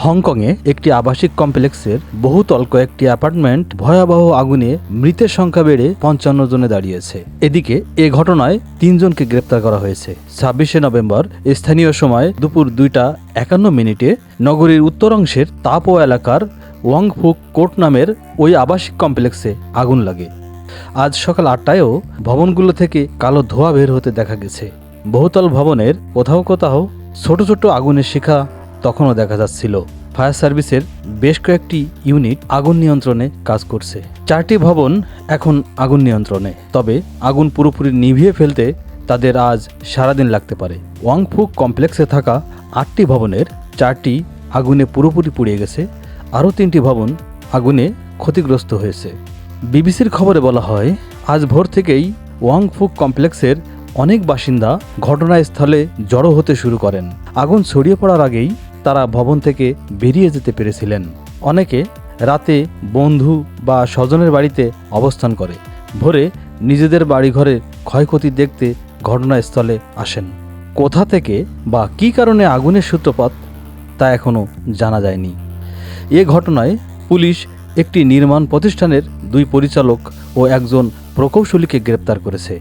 হংকংয়ে একটি আবাসিক কমপ্লেক্সের বহুতল কয়েকটি অ্যাপার্টমেন্ট ভয়াবহ আগুনে মৃতের সংখ্যা বেড়ে পঞ্চান্ন জনে দাঁড়িয়েছে। এদিকে এ ঘটনায় তিনজনকে গ্রেপ্তার করা হয়েছে। ছাব্বিশে নভেম্বর, স্থানীয় সময় দুপুর দুইটা একান্ন মিনিটে নগরীর উত্তরাংশের তাপো এলাকার ওয়াংফুক কোর্ট নামের ওই আবাসিক কমপ্লেক্সে আগুন লাগে। আজ সকাল আটটায়ও ভবনগুলো থেকে কালো ধোঁয়া বের হতে দেখা গেছে। বহুতল ভবনের কোথাও কোথাও ছোট ছোট আগুনের শিখা তখনও দেখা যাচ্ছিল। ফায়ার সার্ভিসের বেশ কয়েকটি ইউনিট আগুন নিয়ন্ত্রণে কাজ করছে। চারটি ভবন এখন আগুন নিয়ন্ত্রণে, তবে আগুন পুরোপুরি নিভিয়ে ফেলতে তাদের আজ সারাদিন লাগতে পারে। ওয়াংফুক কমপ্লেক্সে থাকা আটটি ভবনের চারটি আগুনে পুরোপুরি পুড়িয়ে গেছে, আরও তিনটি ভবন আগুনে ক্ষতিগ্রস্ত হয়েছে। বিবিসির খবরে বলা হয়, আজ ভোর থেকেই ওয়াংফুক কমপ্লেক্সের অনেক বাসিন্দা ঘটনাস্থলে জড়ো হতে শুরু করেন। আগুন ছড়িয়ে পড়ার আগেই তারা ভবন থেকে বেরিয়ে যেতে পেরেছিলেন। অনেকে রাতে বন্ধু বা স্বজনের বাড়িতে অবস্থান করে। ভোরে নিজেদের বাড়িঘরের ক্ষয়ক্ষতি দেখতে ঘটনাস্থলে আসেন। কোথা থেকে বা কী কারণে আগুনের সূত্রপাত তা এখনও জানা যায়নি। এ ঘটনায় পুলিশ একটি নির্মাণ প্রতিষ্ঠানের দুই পরিচালক ও একজন প্রকৌশলীকে গ্রেপ্তার করেছে।